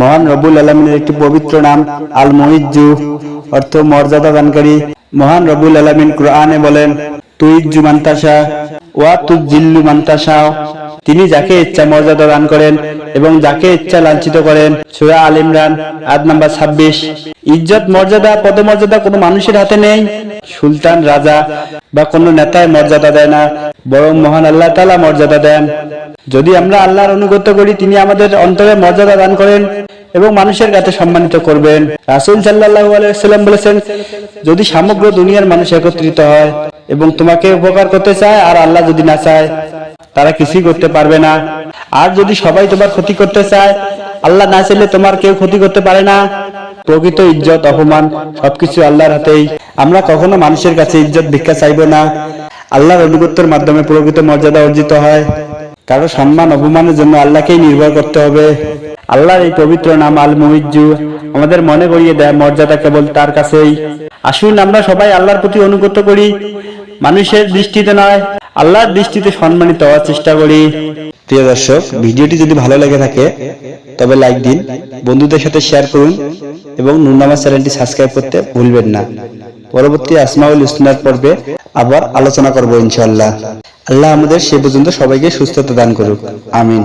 মহান রবুল আলমিনের একটি পবিত্র নাম আল মহিজু অর্থ মর্যাদা দানকারী মহান রবুল আলমিন কোরআনে বলেন তুই জুমান্তাসা ওয়া তুই জিল্লু মান্তাসা। তিনি যাকে ইচ্ছা মর্যাদা দান করেন এবং যাকে ইচ্ছা লাঞ্ছিত করেন, সুরা আল ইমরান আদ নাম্বার ছাব্বিশ। ইজ্জত, মর্যাদা, পদমর্যাদা কোনো মানুষের হাতে নেই, সুলতান রাজা বা কোনো নেতায় মর্যাদা দেয় না, বরং মহান আল্লাহ তালা মর্যাদা দেন। যদি আমরা আল্লাহর অনুগত করি, তিনি আমাদের অন্তরে মর্যাদা দান করেন এবং মানুষের কাছে সম্মানিত করবেন। রাসুল সাল্লাহ আলাইসাল্লাম বলেছেন, যদি সমগ্র দুনিয়ার মানুষ একত্রিত হয় এবং তোমাকে উপকার করতে চায়, আর আল্লাহ যদি না চায়, তারা কিছুই করতে পারবে না। আর যদি সবাই তোমার ক্ষতি করতে চায়, আল্লাহ না চাইলে তোমার কেউ ক্ষতি করতে পারে না। প্রকৃত ইজ্জত, অপমান, সবকিছু আল্লাহর হাতেই। আমরা কখনো মানুষের কাছে ইজ্জত ভিক্ষা চাইব না। আল্লাহর অনুগত্যের মাধ্যমে প্রকৃত মর্যাদা অর্জিত হয়। কারও সম্মান, অপমানের জন্য আল্লাহকেই নির্ভর করতে হবে। আল্লাহর এই পবিত্র নাম আল মুহিজ্জু আমাদের মনে করিয়ে দেয় মর্যাদা কেবল তার কাছেই। আসুন আমরা সবাই আল্লাহর প্রতি অনুগত করি, মানুষের দৃষ্টিতে নয়, আল্লাহর দৃষ্টিতে সম্মানিত হওয়ার চেষ্টা করি। প্রিয় দর্শক, ভিডিওটি যদি ভালো লেগে থাকে, তবে লাইক দিন, বন্ধুদের সাথে শেয়ার করুন, এবং নুরনামাজ চ্যানেলটি সাবস্ক্রাইব করতে ভুলবেন না। পরবর্তী আসমাউল ইসলামের পর্বে আবার আলোচনা করব ইনশাল্লাহ আল্লাহ আমাদের সে পর্যন্ত সবাইকে সুস্থতা দান করুক। আমিন।